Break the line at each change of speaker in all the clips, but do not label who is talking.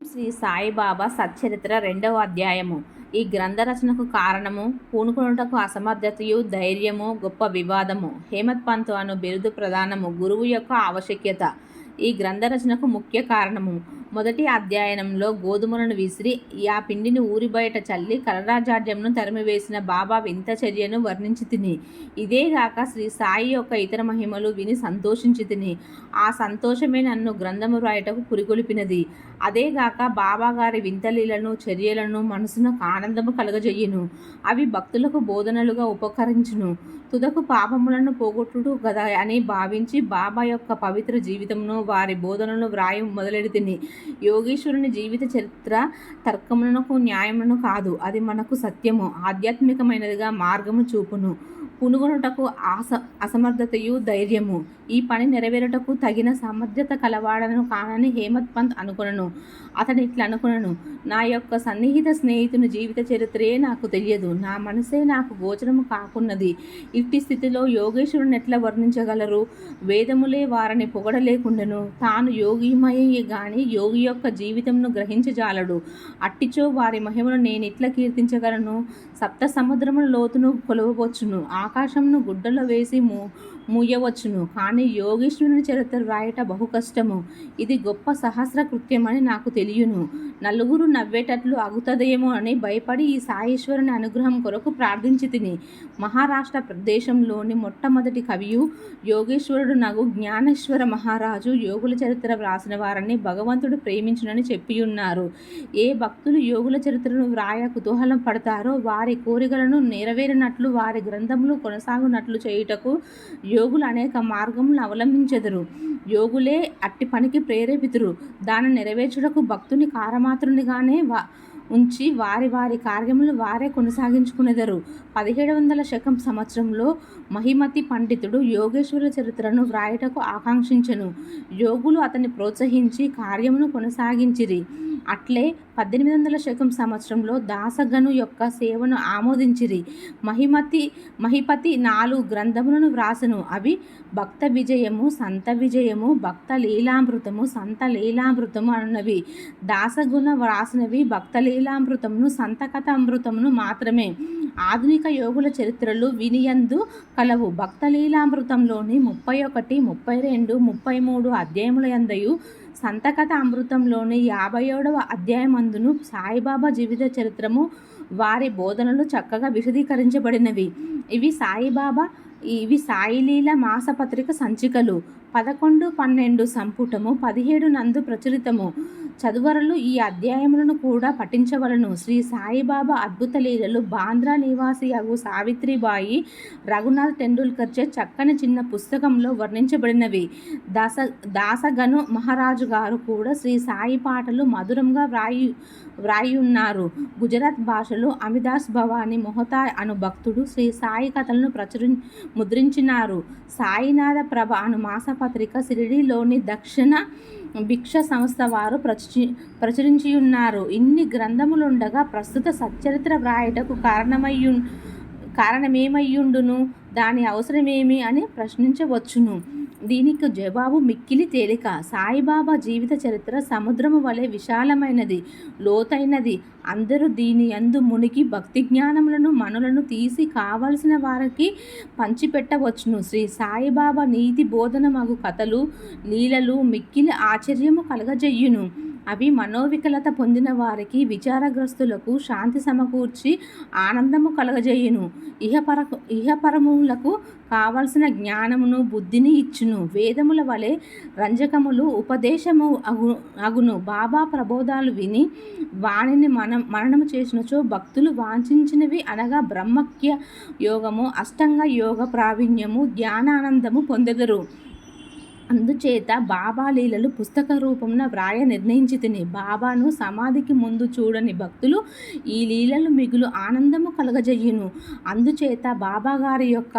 శ్రీ సాయిబాబా సచ్చరిత్ర రెండవ అధ్యాయము. ఈ గ్రంథ రచనకు కారణము పూనుకొనుటకు అసమర్థతయు ధైర్యము గొప్ప వివాదము. హేమత్ పంత్ అను బిరుదు ప్రధానము గురువు యొక్క ఆవశ్యకత. ఈ గ్రంథ రచనకు ముఖ్య కారణము మొదటి అధ్యయనంలో గోధుమలను విసిరి ఆ పిండిని ఊరి బయట చల్లి కలరాజాడ్యంను తరిమివేసిన బాబా వింత చర్యను వర్ణించి తిని. ఇదేగాక శ్రీ సాయి యొక్క ఇతర మహిమలు విని సంతోషించి తిని. ఆ సంతోషమే నన్ను గ్రంథము రాయటకు పురిగొలిపినది అదేగాక బాబా గారి వింతలీలను చర్యలను మనసునకు ఆనందము కలగజేయును. అవి భక్తులకు బోధనలుగా ఉపకరించును. తుదకు పాపములను పోగొట్టుడు కదా అని భావించి బాబా యొక్క పవిత్ర జీవితమును వారి బోధనలను వ్రాయి మొదలెడితిని. యోగేశ్వరుని జీవిత చరిత్ర తర్కమునకు న్యాయమును కాదు. అది మనకు సత్యము. ఆధ్యాత్మికమైనదిగా మార్గము చూపును. పునుగొనుటకు ఆస అసమర్థతయు ధైర్యము. ఈ పని నెరవేరుటకు తగిన సమర్థత కలవాడను కానని హేమత్ పంత్ అనుకునను. అతడు ఇట్లా అనుకునను నా యొక్క సన్నిహిత స్నేహితుని జీవిత చరిత్రయే నాకు తెలియదు. నా మనసే నాకు గోచరము కాకున్నది. ఇట్టి స్థితిలో యోగేశ్వరుని ఎట్లా వర్ణించగలరు? వేదములే వారిని పొగడలేకుండెను. తాను యోగిమయ్యే గాని యోగి యొక్క జీవితంను గ్రహించజాలడు. అట్టిచో వారి మహిమను నేను ఇట్లా కీర్తించగలను. సప్త సముద్రముల లోతును కొలవవచ్చును ఆకాశంను గుడ్డలో వేసి మూ మూయవచ్చును. కానీ యోగేశ్వరుని చరిత్ర రాయట బహు కష్టము. ఇది గొప్ప సహస్ర కృత్యమని నాకు తెలియను. నలుగురు నవ్వేటట్లు అగుతదేమో అని భయపడి ఈ సాయేశ్వరుని అనుగ్రహం కొరకు ప్రార్థించి తిని. మహారాష్ట్ర ప్రదేశంలోని మొట్టమొదటి కవియు యోగేశ్వరుడు నగు జ్ఞానేశ్వర మహారాజు యోగుల చరిత్ర వ్రాసిన వారిని భగవంతుడు ప్రేమించునని చెప్పియున్నారు. ఏ భక్తులు యోగుల చరిత్రను వ్రాయ కుతూహలం పడతారో వారి కోరికలను నెరవేరినట్లు వారి గ్రంథములు కొనసాగునట్లు చేయుటకు యోగులు అనేక మార్గములను అవలంబించెదరు. యోగులే అట్టి పనికి ప్రేరేపితురు. దాన్ని నెరవేర్చుటకు భక్తుని కారమాత్రునిగానే వా ఉంచి వారి వారి కార్యములు వారే కొనసాగించుకునేదరు. పదిహేడు వందల శకం సంవత్సరంలో మహిమతి పండితుడు యోగేశ్వర చరిత్రను వ్రాయటకు ఆకాంక్షించెను. యోగులు అతన్ని ప్రోత్సహించి కార్యమును కొనసాగించిరి. అట్లే పద్దెనిమిది వందల శకం సంవత్సరంలో దాసగను యొక్క సేవను ఆమోదించిరి. మహిమతి మహిపతి నాలుగు గ్రంథములను వ్రాసను. అవి భక్త విజయము సంత విజయము భక్త లీలామృతము సంత లీలామృతము అన్నవి. దాసగుణ వ్రాసినవి భక్త లీ సంత కథ అమృతమును మాత్రమే. ఆధునిక యోగుల చరిత్రలు వినియందు కలవు. భక్త లీలామృతంలోని ముప్పై ఒకటి ముప్పై రెండు ముప్పై మూడు అధ్యాయముల యందయు సంతకథ అమృతంలోని యాభై ఏడవ అధ్యాయమందును సాయిబాబా జీవిత చరిత్రము వారి బోధనలు చక్కగా విశదీకరించబడినవి. ఇవి సాయిబాబా ఇవి సాయిలీల మాసపత్రిక సంచికలు. పదకొండు పన్నెండు సంపుటము పదిహేడు నందు ప్రచురితము. చదువరులు ఈ అధ్యాయములను కూడా పఠించవలను. శ్రీ సాయిబాబా అద్భుత లీలలు బాంద్రా నివాసి అగు సావిత్రిబాయి రఘునాథ్ టెండూల్కర్ చే చక్కని చిన్న పుస్తకంలో వర్ణించబడినవి. దాస దాసగను మహారాజు గారు కూడా శ్రీ సాయి పాటలు మధురంగా వ్రాయి వ్రాయున్నారు. గుజరాత్ భాషలో అమిదాస్ భవాని మొహతా అను భక్తుడు శ్రీ సాయి కథలను ప్రచురి ముద్రించినారు. సాయినాథ ప్రభ అను మాసపత్రిక షిరిడీలోని దక్షిణ భిక్ష సంస్థ వారు ప్రచురి ప్రచురించి ఉన్నారు ఇన్ని గ్రంథములుండగా ప్రస్తుత సచ్చరిత్ర వ్రాయటకు కారణమయ్యు కారణమేమయ్యుండును? దాని అవసరమేమి అని ప్రశ్నించవచ్చును. దీనికి జవాబు మిక్కిలి తేలిక. సాయిబాబా జీవిత చరిత్ర సముద్రము వలె విశాలమైనది లోతైనది. అందరూ దీని అందు మునిగి భక్తి జ్ఞానములను మనులను తీసి కావలసిన వారికి పంచిపెట్టవచ్చును. శ్రీ సాయిబాబా నీతి బోధన మగు కథలు లీలలు మిక్కిలి ఆశ్చర్యము కలగజెయ్యును అవి మనోవికలత పొందిన వారికి విచారగ్రస్తులకు శాంతి సమకూర్చి ఆనందము కలగజేయును. ఇహపర ఇహపరములకు కావలసిన జ్ఞానమును బుద్ధిని ఇచ్చును. వేదముల వలె రంజకములు ఉపదేశము అగు అగును. బాబా ప్రబోధాలు విని వాణిని మనం మరణము చేసినచో భక్తులు వాంఛించినవి అనగా బ్రహ్మక్య యోగము అష్టంగ యోగ ప్రావీణ్యము జ్ఞానానందము పొందెదరు. అందుచేత బాబా లీలలు పుస్తక రూపంన వ్రాయ నిర్ణయించి తిని బాబాను సమాధికి ముందు చూడని భక్తులు ఈ లీలలు మిగులు ఆనందము కలగజేయును. అందుచేత బాబాగారి యొక్క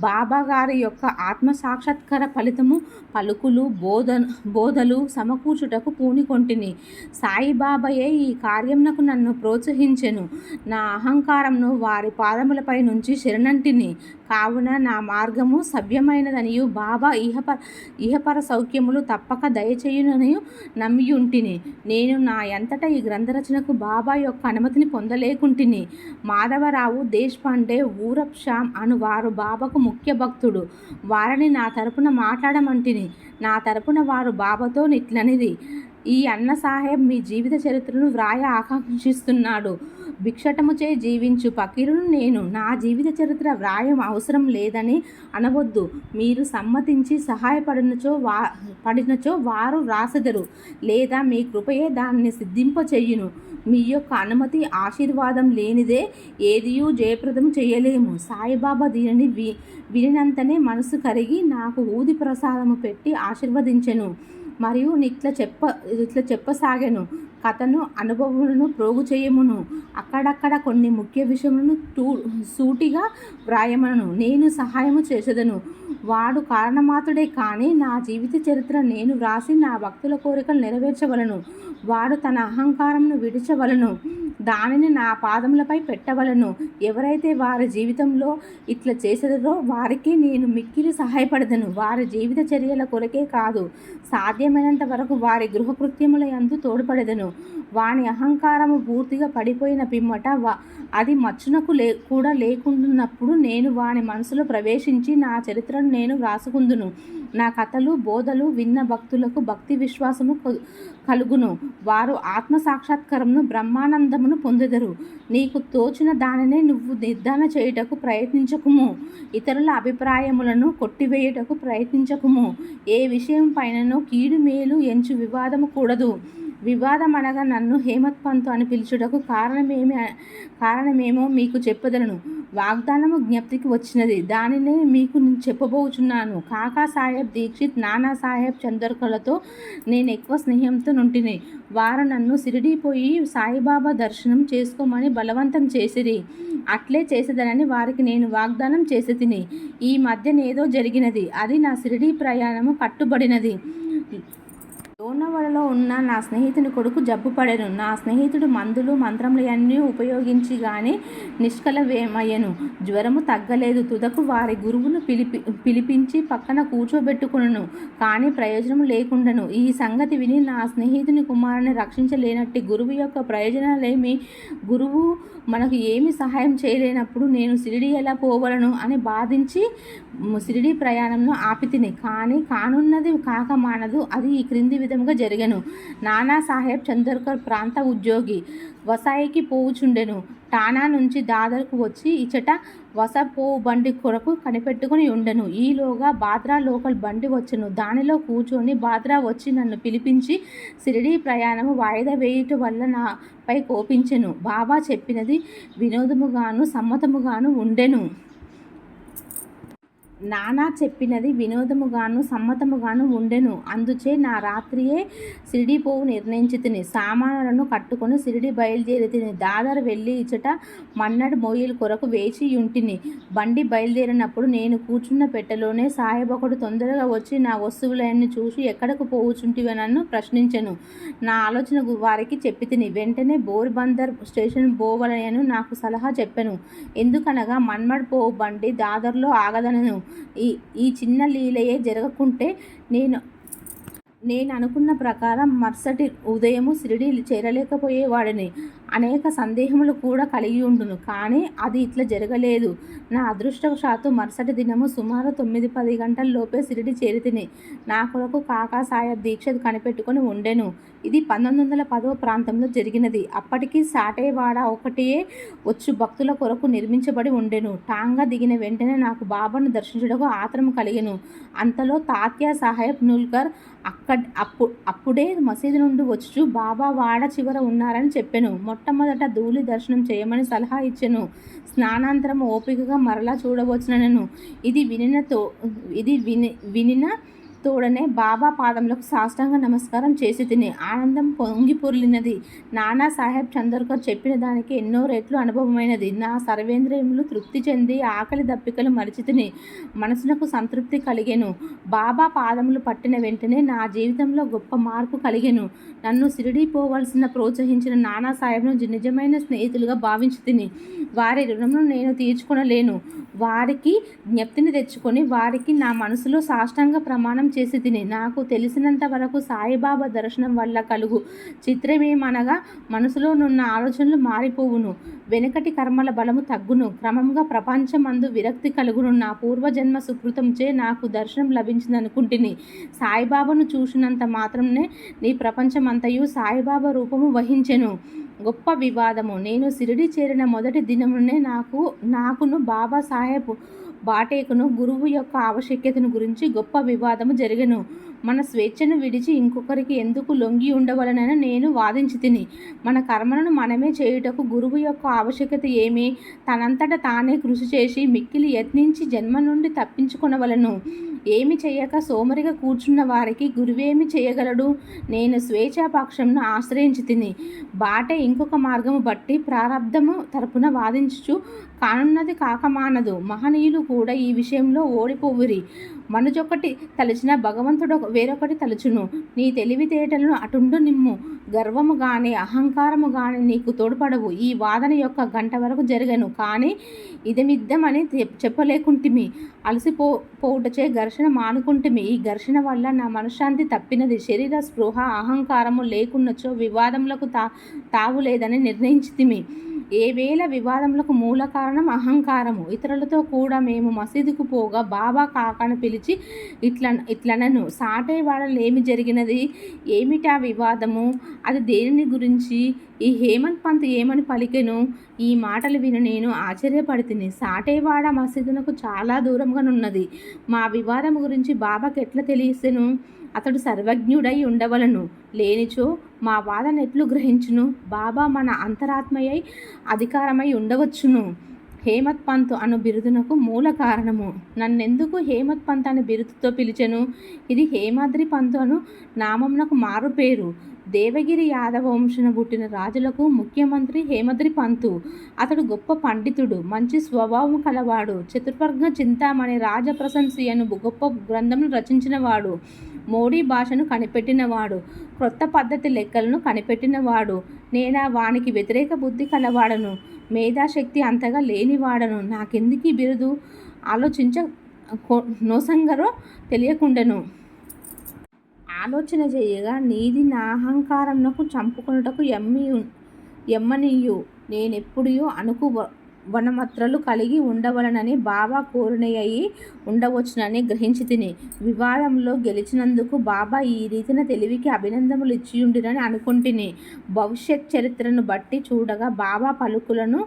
బాబాగారి యొక్క ఆత్మ సాక్షాత్కార ఫలితము పలుకులు బోధ బోధలు సమకూర్చుటకు పూనికొంటిని. సాయిబాబాయే ఈ కార్యమునకు నన్ను ప్రోత్సహించెను. నా అహంకారంను వారి పాదములపై నుంచి శరణంటిని. కావున నా మార్గము సభ్యమైనదనియు. బాబా ఇహపర ఇహపర సౌఖ్యములు తప్పక దయచేయుననియు నమ్మియుంటిని. నేను నా ఎంతట ఈ గ్రంథరచనకు బాబా యొక్క అనుమతిని పొందలేకుంటిని. మాధవరావు దేశ్పాండే ఊరప్ షామ్ అను వారు బాబాకు ముఖ్య భక్తుడు. వారిని నా తరపున మాట్లాడమంటిని. నా తరపున వారు బాబాతో నిట్లనిది. ఈ అన్న సాహెబ్ మీ జీవిత చరిత్రను వ్రాయ ఆకాంక్షిస్తున్నాడు. భిక్షటముచే జీవించు. పకిరును నేను నా జీవిత చరిత్ర వ్రాయం అవసరం లేదని అనవద్దు. మీరు సమ్మతించి సహాయపడినచో వా పడినచో వారు వ్రాసెదరు లేదా మీ కృపయే దాన్ని సిద్ధింపచేయును. మీ యొక్క అనుమతి ఆశీర్వాదం లేనిదే ఏదియూ జయప్రదం చేయలేము. సాయిబాబా దీనిని వి వినినంతనే మనసు కరిగి నాకు ఊది ప్రసాదము పెట్టి ఆశీర్వదించెను. మరియు ఇట్లా చెప్ప ఇట్లా చెప్పసాగాను. కథను అనుభవములను ప్రోగు చేయమును. అక్కడక్కడ కొన్ని ముఖ్య విషయములను టూ సూటిగా వ్రాయమను. నేను సహాయము చేసేదను. వాడు కారణమాతుడే కానీ నా జీవిత చరిత్ర నేను వ్రాసి నా భక్తుల కోరికలు నెరవేర్చవలను. వాడు తన అహంకారంను విడిచవలను. దానిని నా పాదములపై పెట్టవలను. ఎవరైతే వారి జీవితంలో ఇట్లా చేసేదో వారికి నేను మిక్కిలి సహాయపడదను. వారి జీవిత చర్యల కొరకే కాదు. సాధ్యం సాధ్యమైనంత వరకు వారి గృహకృత్యముల యందు తోడ్పడెదను. వాని అహంకారము పూర్తిగా పడిపోయిన పిమ్మట వా అది మచ్చునకు లే కూడా లేకుండాన్నప్పుడు నేను వాని మనసులో ప్రవేశించి నా చరిత్రను నేను వ్రాసుకుందును. నా కథలు బోధలు విన్న భక్తులకు భక్తి విశ్వాసము కలుగును. వారు ఆత్మ సాక్షాత్కారమును బ్రహ్మానందమును పొందుదరు. నీకు తోచిన దానినే నువ్వు నిర్ధారణ చేయుటకు ప్రయత్నించకుము. ఇతరుల అభిప్రాయములను కొట్టివేయుటకు ప్రయత్నించకుము. ఏ విషయం పైననో కీడు మేలు ఎంచు వివాదము కూడదు. వివాదం అనగా నన్ను హేమత్ పంతు అని పిలుచుటకు కారణమేమి కారణమేమో మీకు చెప్పదలను. వాగ్దానము జ్ఞప్తికి వచ్చినది. దానినే మీకు నేను చెప్పబోచున్నాను. కాకా సాహెబ్ దీక్షిత్ నానా సాహెబ్ చందర్కలతో నేను ఎక్కువ స్నేహంతో నుంటిని. వారు నన్ను సిరిడిపోయి సాయిబాబా దర్శనం చేసుకోమని బలవంతం చేసిరి. అట్లే చేసేదనని వారికి నేను వాగ్దానం చేసి తిని ఈ మధ్యనేదో జరిగినది. అది నా సిరిడి ప్రయాణము కట్టుబడినది. లోనవలలో ఉన్న నా స్నేహితుని కొడుకు జబ్బు పడెను. నా స్నేహితుడు మందులు మంత్రములన్నీ ఉపయోగించి కానీ నిష్కలవేమయ్యను. జ్వరము తగ్గలేదు. తుదకు వారి గురువును పిలిపి పిలిపించి పక్కన కూర్చోబెట్టుకును కానీ ప్రయోజనం లేకుండాను. ఈ సంగతి విని నా స్నేహితుని కుమారుని రక్షించలేనట్టి గురువు యొక్క ప్రయోజనాలేమి? గురువు మనకు ఏమి సహాయం చేయలేనప్పుడు నేను సిరిడి ఎలా పోవలను అని బాధించి సిరిడి ప్రయాణంను ఆపితిని. కానీ కానున్నది కాక మానదు. అది ఈ క్రింది విధముగా జరిగెను. నానా సాహెబ్ చందర్కర్ ప్రాంత ఉద్యోగి వసాయికి పోవుచుండెను. టానా నుంచి దాదర్కు వచ్చి ఇచ్చట వస పోవు బండి కొరకు కనిపెట్టుకుని ఉండెను. ఈలోగా బాద్రా లోకల్ బండి వచ్చెను. దానిలో కూర్చొని బాద్రా వచ్చి నన్ను పిలిపించి సిరిడి ప్రయాణము వాయిదా వేయుట వల్ల నాపై కోపించెను. బాబా చెప్పినది వినోదముగాను సమ్మతముగాను ఉండెను. నానా చెప్పినది వినోదముగాను సమ్మతముగాను ఉండెను. అందుచే నా రాత్రియే సిరిడి పోవు నిర్ణయించి తిని సామానులను కట్టుకొని సిరిడి బయలుదేరి తిని దాదర్ వెళ్ళి ఇచ్చట మన్నడు మోయిల్ కొరకు వేచి ఉంటిని బండి బయలుదేరినప్పుడు నేను కూర్చున్న పెట్టెలోనే సాయబొకడు తొందరగా వచ్చి నా వస్తువులన్నీ చూసి ఎక్కడకు పోవుచుంటివి నన్ను ప్రశ్నించెను. నా ఆలోచన వారికి చెప్పి తిని వెంటనే బోర్బందర్ స్టేషన్ పోవలయను నాకు సలహా చెప్పాను. ఎందుకనగా మన్మడ్ పోవు బండి దాదర్లో ఆగదనను. ఈ ఈ చిన్న లీలయే జరగకుంటే నేను నేను అనుకున్న ప్రకారం మరుసటి ఉదయము షిరిడి చేరలేకపోయేవాడిని. అనేక సందేహములు కూడా కలిగి ఉండును. కానీ అది ఇట్లా జరగలేదు. నా అదృష్టవశాత్తు మరుసటి దినము సుమారు తొమ్మిది పది గంటల లోపే షిరిడి చేరితిని. నా కొరకు కాకా సాహెబ్ దీక్ష కనిపెట్టుకొని ఉండెను. ఇది పంతొమ్మిది వందల పదవ ప్రాంతంలో జరిగినది. అప్పటికి సాటేవాడ ఒకటే వచ్చు భక్తుల కొరకు నిర్మించబడి ఉండెను. టాంగా దిగిన వెంటనే నాకు బాబాను దర్శించుటకు ఆత్రం కలిగెను. అంతలో తాత్యా సాహెబ్ నుల్కర్ అక్కడ అప్పు అప్పుడే మసీదు నుండి వచ్చు బాబా వాడ చివర ఉన్నారని చెప్పాను. మొట్టమొదట ధూళి దర్శనం చేయమని సలహా ఇచ్చెను. స్నానాంతరం ఓపికగా మరలా చూడవచ్చునను ఇది వినిన తో ఇది విని వినిన తోడనే బాబా పాదములకు సాష్టాంగ నమస్కారం చేసి తిని ఆనందం పొంగి పొర్లినది. నానా సాహెబ్ చందోర్కర్ చెప్పిన దానికి ఎన్నో రెట్లు అనుభవమైనది. నా సర్వేంద్రియములు తృప్తి చెంది ఆకలి దప్పికలు మరిచి తిని మనసునకు సంతృప్తి కలిగెను. బాబా పాదములు పట్టిన వెంటనే నా జీవితంలో గొప్ప మార్పు కలిగెను. నన్ను సిరిడి పోవలసిన ప్రోత్సహించిన నానా సాహెబ్ను నిజమైన స్నేహితులుగా భావించి తిని వారి రుణమును నేను తీర్చుకొనలేను. వారికి జ్ఞప్తిని తెచ్చుకొని వారికి నా మనసులో సాష్టాంగ ప్రమాణం చేసి తిని. నాకు తెలిసినంత వరకు సాయిబాబా దర్శనం వల్ల కలుగు. చిత్రమేమనగా మనసులోనున్న ఆలోచనలు మారిపోవును. వెనుకటి కర్మల బలము తగ్గును. క్రమంగా ప్రపంచమందు విరక్తి కలుగును. నా పూర్వజన్మ సుకృతంచే నాకు దర్శనం లభించిందనుకుంటుని. సాయిబాబాను చూసినంత మాత్రమే నీ ప్రపంచమంతయు సాయిబాబా రూపము వహించెను. గొప్ప వివాదము. నేను సిరిడి చేరిన మొదటి దినమునే నాకు నాకును బాబా సాహెబ్ బాటేకును గురువు యొక్క ఆవశ్యకతను గురించి గొప్ప వివాదము జరిగను. మన స్వేచ్ఛను విడిచి ఇంకొకరికి ఎందుకు లొంగి ఉండవలనని నేను వాదించి తిని మన కర్మలను మనమే చేయుటకు గురువు యొక్క ఆవశ్యకత ఏమి? తనంతట తానే కృషి చేసి మిక్కిలి యత్నించి జన్మ నుండి తప్పించుకొనవలను. ఏమి చేయక సోమరిగా కూర్చున్న వారికి గురువేమి చేయగలడు? నేను స్వేచ్ఛాపక్షంను ఆశ్రయించి తిని బాట ఇంకొక మార్గము బట్టి ప్రారంధము తరపున వాదించుచు కానున్నది కాకమానదు. మహనీయులు కూడా ఈ విషయంలో ఓడిపోవురి. మనుజొకటి తలచిన భగవంతుడు వేరొకటి తలుచును. నీ తెలివితేటలను అటుండు నిమ్ము. గర్వము గాని అహంకారము గాని నీకు తోడ్పడవు. ఈ వాదన యొక్క గంట వరకు జరగను. కానీ ఇదమిద్దమని చెప్- చెప్పలేకుంటిమి. అలసిపో పోవుటచే ఘర్షణ మానుకుంటుమి. ఈ ఘర్షణ వల్ల నా మనశ్శాంతి తప్పినది. శరీర స్పృహ అహంకారము లేకున్నచో వివాదములకు తా తావు లేదని నిర్ణయించితిమి. ఏ వేళ వివాదములకు మూల కారణం అహంకారము. ఇతరులతో కూడా మేము మసీదుకు పోగా బాబా కాకాను పిలిచి ఇట్ల ఇట్లనను. సాటే ఏమి జరిగినది? ఏమిటా వివాదము? అది దేనిని గురించి? ఈ హేమంత్ పంత్ ఏమని పలికెను? ఈ మాటలు విని నేను ఆశ్చర్యపడితిని. సాటేవాడ మసీదునకు చాలా దూరంగానున్నది. మా వివాదం గురించి బాబాకి ఎట్లా తెలియసెను? అతడు సర్వజ్ఞుడై ఉండవలను. లేనిచో మా వాదన ఎట్లు గ్రహించును? బాబా మన అంతరాత్మయై అధికారమై ఉండవచ్చును. హేమత్ పంత్ అను బిరుదునకు మూల కారణము. నన్నెందుకు హేమత్ పంత్ అనే బిరుదుతో పిలిచెను? ఇది హేమాద్రి పంతు అను నామంనకు మారు పేరు. దేవగిరి యాదవ వంశన పుట్టిన రాజులకు ముఖ్యమంత్రి హేమద్రి పంతు. అతడు గొప్ప పండితుడు మంచి స్వభావం కలవాడు చతుర్వర్గ చింతామణి రాజప్రశంసి అను గొప్ప గ్రంథం రచించినవాడు మోడీ భాషను కనిపెట్టినవాడు క్రొత్త పద్ధతి లెక్కలను కనిపెట్టినవాడు నేనా వానికి వ్యతిరేక బుద్ధి కలవాడను మేధాశక్తి అంతగా లేనివాడను నాకెందుకు బిరుదు? ఆలోచించ నోసంగరో తెలియకుండెను. ఆలోచన చేయగా నీది నా అహంకారంనకు చంపుకొనుటకు ఎమ్మి ఎమ్మనియు నేనెప్పుడూ అనుకు వనమత్రలు కలిగి ఉండవలనని బాబా కోరినయ్యి ఉండవచ్చునని గ్రహించి తిని వివాదంలో గెలిచినందుకు బాబా ఈ రీతిన తెలివికి అభినందనలు ఇచ్చియుండినని అనుకుంటుని. భవిష్యత్ చరిత్రను బట్టి చూడగా బాబా పలుకులను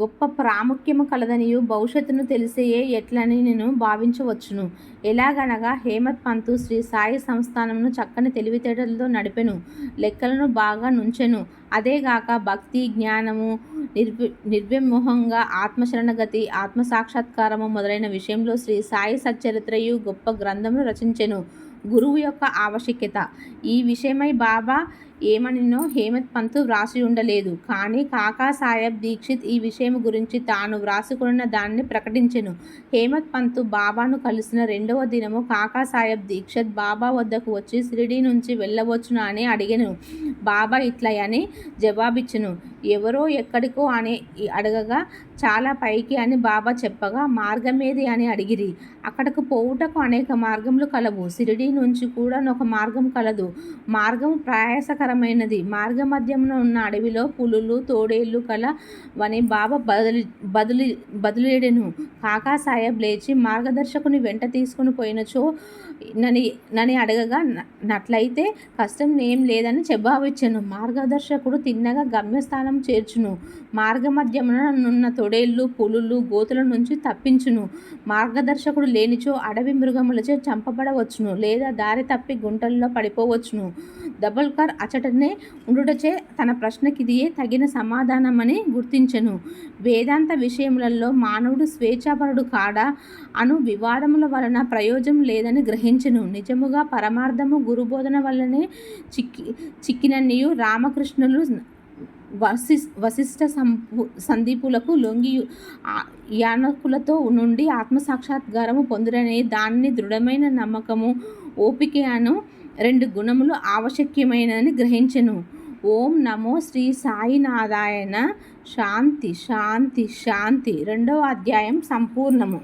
గొప్ప ప్రాముఖ్యము కలదనియు భవిష్యత్తును తెలిసేయే ఎట్లని నేను భావించవచ్చును. ఎలాగనగా హేమత్ పంతు శ్రీ సాయి సంస్థానమును చక్కని తెలివితేటలతో నడిపెను లెక్కలను బాగా నుంచెను. అదేగాక భక్తి జ్ఞానము నిర్వి నిర్విమోహంగా ఆత్మశరణగతి ఆత్మసాక్షాత్కారము మొదలైన విషయంలో శ్రీ సాయి సచ్చరిత్రయు గొప్ప గ్రంథమును రచించెను. గురువు యొక్క ఆవశ్యకత. ఈ విషయమై బాబా ఏమనినో హేమత్ పంతు వ్రాసి ఉండలేదు. కానీ కాకా సాహెబ్ దీక్షిత్ ఈ విషయం గురించి తాను వ్రాసుకున్న దాన్ని ప్రకటించెను. హేమత్ పంతు బాబాను కలిసిన రెండవ దినము కాకా సాహెబ్ దీక్షిత్ బాబా వద్దకు వచ్చి షిరిడి నుంచి వెళ్ళవచ్చునా అని అడిగాను. బాబా ఇట్లయని జవాబిచ్చును. ఎవరో ఎక్కడికో అని అడగగా చాలా పైకి అని బాబా చెప్పగా మార్గమేది అని అడిగిరి. అక్కడకు పోవుటకు అనేక మార్గములు కలవు. షిరిడి నుంచి కూడా ఒక మార్గం కలదు. మార్గం ప్రయాసకర మార్గ మార్గమధ్యంలో ఉన్న అడవిలో పులులు తోడేళ్ళు కల వని బాబా బదిలి బదిలి బదులేడెను. కాకా సాహెబ్ లేచి మార్గదర్శకుని వెంట తీసుకుని పోయినచో నని నని అడగగా నట్లయితే కష్టం ఏం లేదని చెబావిచ్చాను మార్గదర్శకుడు తిన్నగా గమ్యస్థానం చేర్చును. మార్గ మధ్యమున తొడేళ్ళు పులులు గోతుల నుంచి తప్పించును. మార్గదర్శకుడు లేనిచో అడవి మృగములచే చంపబడవచ్చును. లేదా దారి తప్పి గుంటల్లో పడిపోవచ్చును. దబల్కర్ అచటనే ఉండుటచే తన ప్రశ్నకిదియే తగిన సమాధానమని గుర్తించెను. వేదాంత విషయములలో మానవుడు స్వేచ్ఛాపరుడు కాడా అను వివాదముల వలన ప్రయోజనం లేదని గ్రహించెను. నిజముగా పరమార్థము గురుబోధన వల్లనే చిక్కినన్నియు రామకృష్ణులు వసి వసిష్ఠ సందీపులకు లొంగి యానకులతో నుండి ఆత్మసాక్షాత్కారము పొందురనే దాన్ని దృఢమైన నమ్మకము, ఓపిక అను రెండు గుణములు ఆవశ్యకమైనని గ్రహించెను. ఓం నమో శ్రీ సాయినాథాయన శాంతి శాంతి శాంతి. రెండవ అధ్యాయం సంపూర్ణము.